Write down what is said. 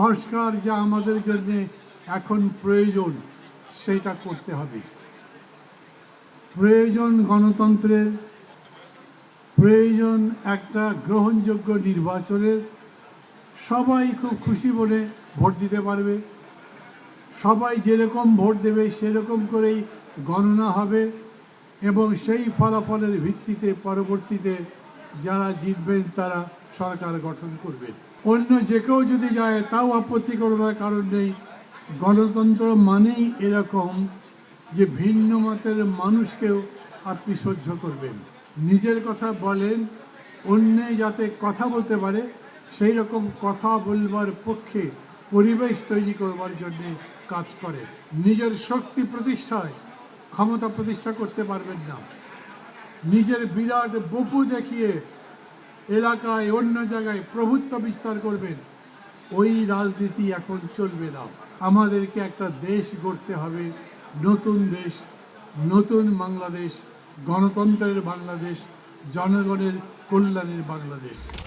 সংস্কার যা আমাদের জন্য এখন প্রয়োজন, সেটা করতে হবে। প্রয়োজন গণতন্ত্রের, প্রয়োজন একটা গ্রহণযোগ্য নির্বাচনের। সবাই খুব খুশি মনে ভোট দিতে পারবে। সবাই যেরকম ভোট দেবে, সেরকম করেই গণনা হবে এবং সেই ফলাফলের ভিত্তিতে পরবর্তীতে যারা জিতবেন তারা সরকার গঠন করবেন অন্য যে কেউ যদি যায়, তাও আপত্তি করবার কারণ নেই। গণতন্ত্র মানেই এরকম যে ভিন্ন মতের মানুষকেও আপনি সহ্য করবেন। নিজের কথা বলেন অন্যে যাতে কথা বলতে পারে, সেই রকম কথা বলবার পক্ষে পরিবেশ তৈরি করবার জন্য কাজ করে। নিজের শক্তি প্রতিষ্ঠায় ক্ষমতা প্রতিষ্ঠা করতে পারবেন না। নিজের বিরাট বপু দেখিয়ে এলাকায় অন্য জায়গায় প্রভুত্ব বিস্তার করবেন। ওই রাজনীতি এখন চলবে না। আমাদেরকে একটা দেশ গড়তে হবে, নতুন দেশ, নতুন বাংলাদেশ, গণতন্ত্রের বাংলাদেশ, জনগণের কল্যাণের বাংলাদেশ।